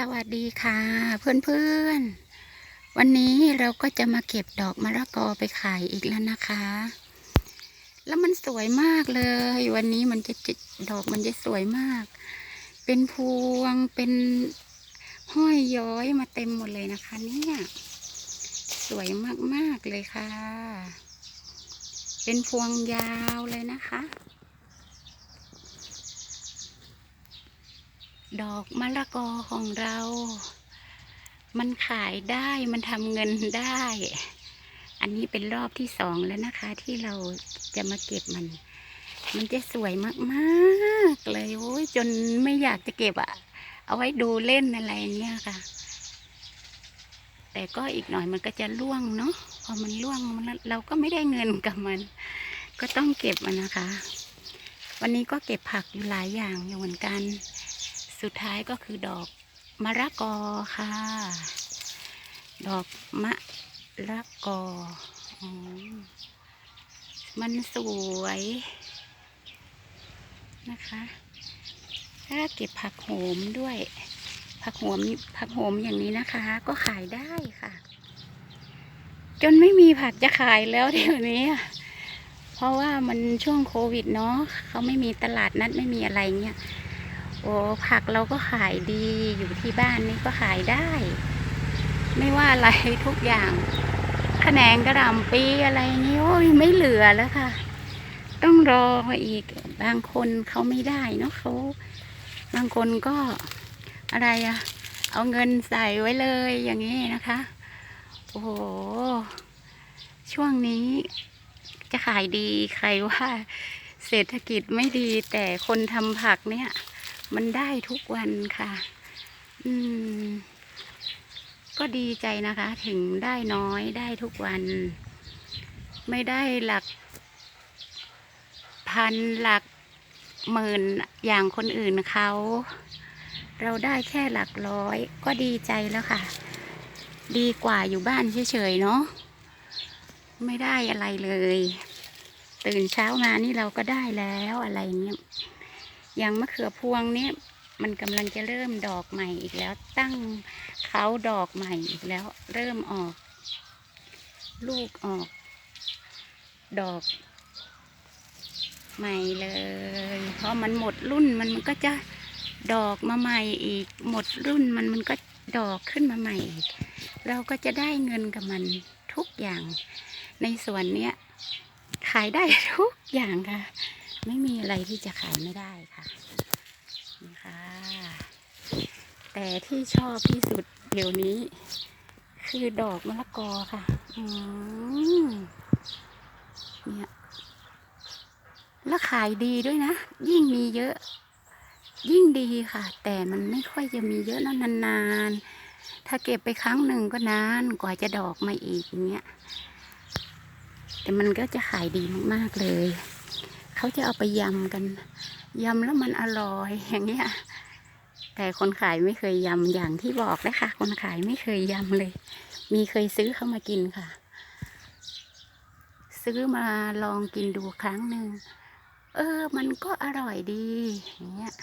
สวัสดีค่ะเพื่อนๆ วันนี้เราก็จะมาเก็บดอกมะละกอไปขายอีกแล้วนะคะ แล้วมันสวยมากเลย วันนี้มันจะจะดอกมันจะสวยมาก เป็นพวงเป็นห้อยย้อยมาเต็มหมดเลยนะคะ เนี่ยสวยมากๆเลยค่ะ เป็นพวงยาวเลยนะคะ ดอกมะละกอของเรา มันขายได้มันทำเงินได้ อันนี้เป็นรอบที่สองแล้วนะคะ ที่เราจะมาเก็บมัน มันจะสวยมากๆเลยโอ้ยจนไม่อยากจะเก็บอะเอาไว้ดูเล่นอะไรเงี้ยค่ะ แต่ก็อีกหน่อยมันก็จะร่วงเนาะพอมันร่วงมันเราก็ไม่ได้เงินกับมัน ก็ต้องเก็บมันนะคะ วันนี้ก็เก็บผักอยู่หลายอย่างอยู่เหมือนกัน สุดท้ายก็คือดอกมะละกอค่ะ ดอกมะละกออมันสวยนะคะถ้าเก็บผักโหมด้วย ผักโหมผักโหมอย่างนี้นะคะ ก็ขายได้ค่ะ จนไม่มีผักจะขายแล้วเดี๋ยวนี้ เพราะว่ามันช่วงโควิดเนาะเขาไม่มีตลาดนัดไม่มีอะไรเงี้ย อ้ผักเราก็ขายดีอยู่ที่บ้านนี่ก็ขายได้ ไม่ว่าอะไรทุกอย่างแขนงกระหล่ำปีอะไรนี้โอ้ยไม่เหลือแล้วค่ะ ต้องรออีกบางคนเขาไม่ได้เนาะเขาบางคนก็อะไรอะเอาเงินใส่ไว้เลยอย่างนี้นะคะ โอ้โห ช่วงนี้จะขายดีใครว่าเศรษฐกิจไม่ดีแต่คนทำผักเนี่ย มันได้ทุกวันค่ะ อืม ก็ดีใจนะคะ ถึงได้น้อยได้ทุกวัน ไม่ได้หลัก พันหลักหมื่นอย่างคนอื่นเขา เราได้แค่หลักร้อย ก็ดีใจแล้วค่ะ ดีกว่าอยู่บ้านเฉยๆเนาะไม่ได้อะไรเลย ตื่นเช้ามานี่เราก็ได้แล้วอะไรเงี้ย อย่างมะเขือพวงนี่ยมันกำลังจะเริ่มดอกใหม่อีกแล้ว ตั้งเขาดอกใหม่อีกแล้ว เริ่มออก ลูกออก ดอก ใหม่เลย เพราะมันหมดรุ่นมันมันก็จะดอกมาใหม่อีก หมดรุ่นมันมันก็ดอกขึ้นมาใหม่อีก เราก็จะได้เงินกับมันทุกอย่าง ในสวนเนี้ยขายได้ทุกอย่างค่ะ ไม่มีอะไรที่จะขายไม่ได้ค่ะนี่ค่ะแต่ที่ชอบที่สุดเดี๋ยวนี้ คือดอกมะละกอค่ะอืมเนี่ยแล้วขายดีด้วยนะ ยิ่งมีเยอะ ยิ่งดีค่ะ แต่มันไม่ค่อยจะมีเยอะนะนานๆ ถ้าเก็บไปครั้งหนึ่งก็นานกว่าจะดอกมาอีกอย่างเงี้ยแต่มันก็จะขายดีมากๆเลย เขาจะเอาไปยำกันยำแล้วมันอร่อยอย่างเงี้ยแต่คนขายไม่เคยยำอย่างที่บอกนะคะคนขายไม่เคยยำเลย มีเคยซื้อเข้ามากินค่ะ ซื้อมาลองกินดูครั้งหนึ่งเออ มันก็อร่อยดีอย่างเงี้ย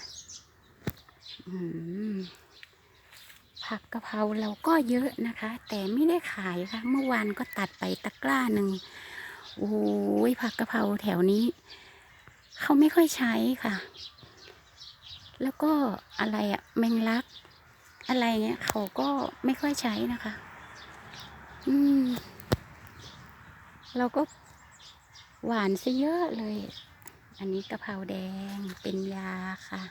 ผักกะเพราเราก็เยอะนะคะ แต่ไม่ได้ขายค่ะ เมื่อวานก็ตัดไปตะกร้าหนึ่งโอ้ยผักกะเพราแถวนี้ เขาไม่ค่อยใช้ค่ะ แล้วก็อะไรอะแมงลัก อะไรเงี้ยเขาก็ไม่ค่อยใช้นะคะ อืม เราก็หวานซะเยอะเลย อันนี้กะเพราแดงเป็นยาค่ะ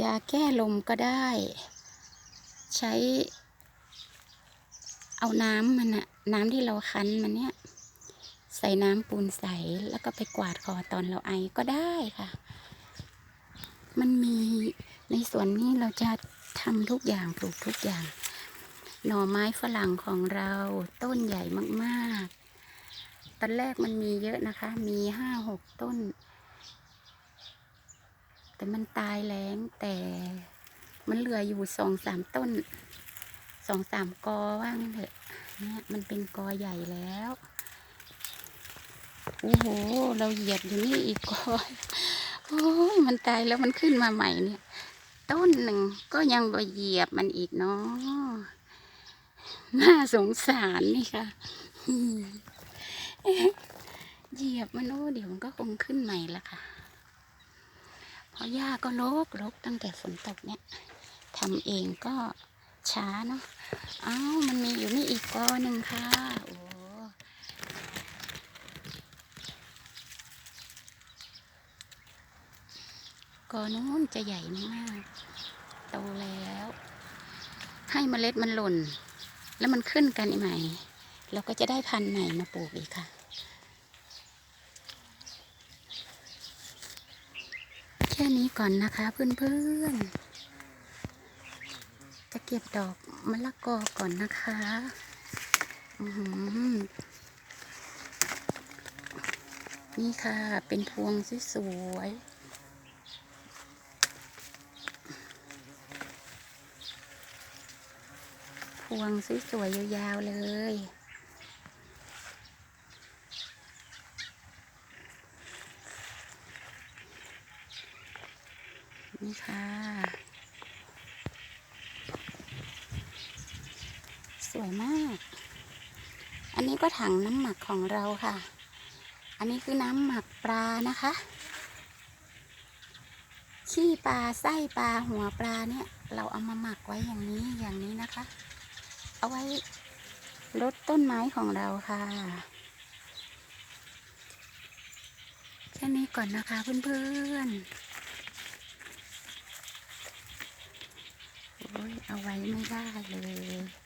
ยาแก้ลมก็ได้ ใช้ เอาน้ำมันอะน้ำที่เราคั้นมันเนี่ย ใส่น้ำปูนใสแล้วก็ไปกวาดคอตอนเราไอก็ได้ค่ะ มันมีในสวนนี้เราจะทำทุกอย่างปลูกทุกอย่าง หน่อไม้ฝรั่งของเราต้นใหญ่มากๆ ตอนแรกมันมีเยอะนะคะ มีห้าหกต้น แต่มันตายแล้งแต่มันเหลืออยู่สองสามต้นสองสามกอว่างนเถอะเนี่ยมันเป็นกอใหญ่แล้ว โอ้โห เราเหยียบอยู่นี่อีกก้อโอ้ยมันตายแล้วมันขึ้นมาใหม่เนี่ย ต้นหนึ่งก็ยังไปเหยียบมันอีกเนาะน่าสงสารนี่ค่ะ เหยียบมันโอ้เดี๋ยวมันก็คงขึ้นใหม่ละค่ะ เพราะหญ้าก็รกรกตั้งแต่ฝนตกเนี่ยทำเองก็ช้าเนาะอ้าวมันมีอยู่นี่อีกก้อนหนึ่งค่ะโอ้ กอนู้นจะใหญ่มากโตแล้ว ให้เมล็ดมันหล่น แล้วมันขึ้นกันใหม่เราก็จะได้พันธุ์ใหม่มาปลูกอีกค่ะ แค่นี้ก่อนนะคะเพื่อนๆ จะเก็บดอกมะละกอก่อนนะคะนี่ค่ะ เป็นพวงสวยๆ วงสวยๆยาวๆเลย นี่ค่ะ สวยมาก อันนี้ก็ถังน้ำหมักของเราค่ะ อันนี้คือน้ำหมักปลานะคะขี้ปลาไส้ปลาหัวปลาเนี่ย เราเอามาหมักไว้อย่างนี้อย่างนี้นะคะ เอาไว้ลดต้นไม้ของเราค่ะ แค่นี้ก่อนนะคะเพื่อนๆโอ้ยเอาไว้ไม่ได้เลย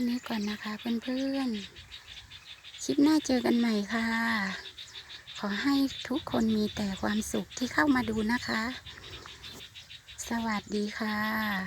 ค่นี้ก่อนนะคะเพื่อนๆ คลิปหน้าเจอกันใหม่ค่ะ ขอให้ทุกคนมีแต่ความสุขที่เข้ามาดูนะคะ สวัสดีค่ะ